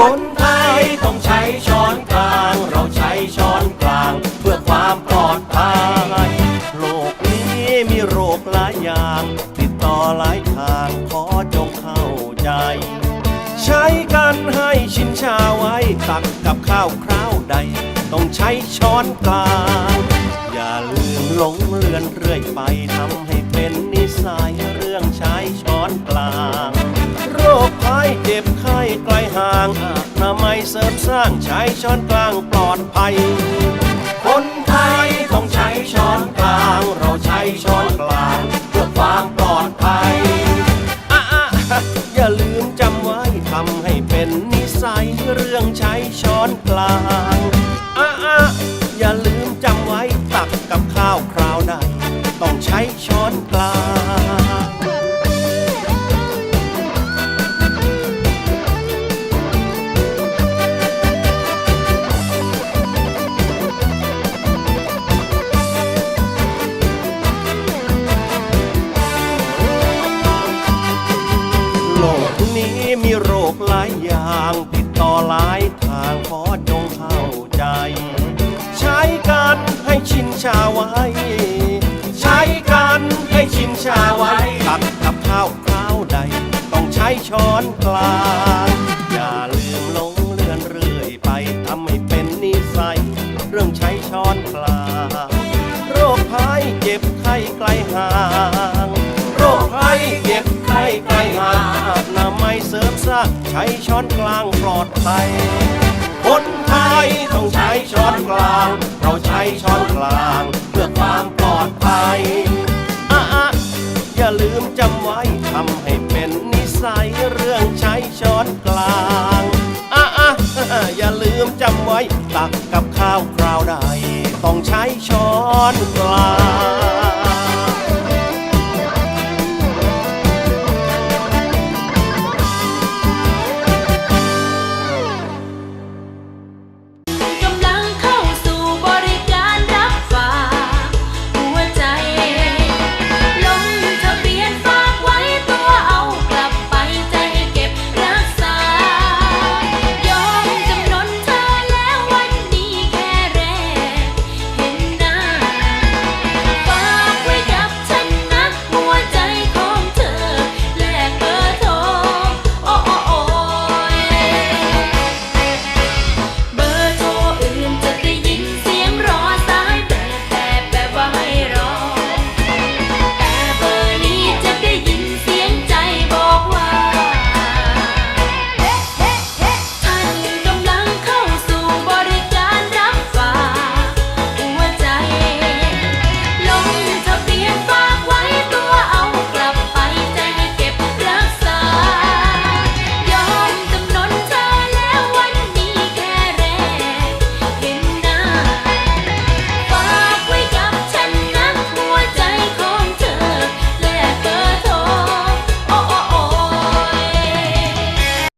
คนไทยต้องใช้ช้อนกลาง เราใช้ช้อนกลาง เพื่อความปลอดภัยโลกนี้มีโรคหลายอย่าง ติดต่อหลายทางขอจงเข้าใจ ใช้กันให้ชินชาไว้ตักกับข้าวคราวใด ต้องใช้ช้อนกลาง อย่าลืมหลงเลือนเรื่อยไปทำให้เป็นนิสัยเรื่องใช้ช้อนกลาง โรคภัยเจ็บไข้ไกลห่าง เสริมสร้างใช้ช้อนกลางปลอดภัย คนไทยต้องใช้ช้อนกลาง เราใช้ช้อนกลางเพื่อความปลอดภัยอะอะอย่าลืมจำไว้ทำให้เป็นนิสัยเรื่องใช้ช้อนกลางอะอะอย่าลืมจำไว้ตักกับข้าวคราวใดต้องใช้ช้อนกลาง หลายอย่างติดต่อหลายทางขอจงเข้าใจ ใช้กันให้ชินชาไว้ ใช้กันให้ชินชาไว้ตักกับข้าวคราวใด ต้องใช้ช้อนกลางอย่าลืมหลงเลื่อนเรื่อยไปทำให้เป็นนิสัย เรื่องใช้ช้อนกลางโรคภัยเจ็บไข้ไกลห่าง ใช้ช้อนกลางปลอดภัย คนไทยต้องใช้ช้อนกลาง เราใช้ช้อนกลางเพื่อความปลอดภัยอะอะอย่าลืมจำไว้ทำให้เป็นนิสัยเรื่องใช้ช้อนกลางอะอะอย่าลืมจำไว้ตักกับข้าวคราวใดต้องใช้ช้อนกลาง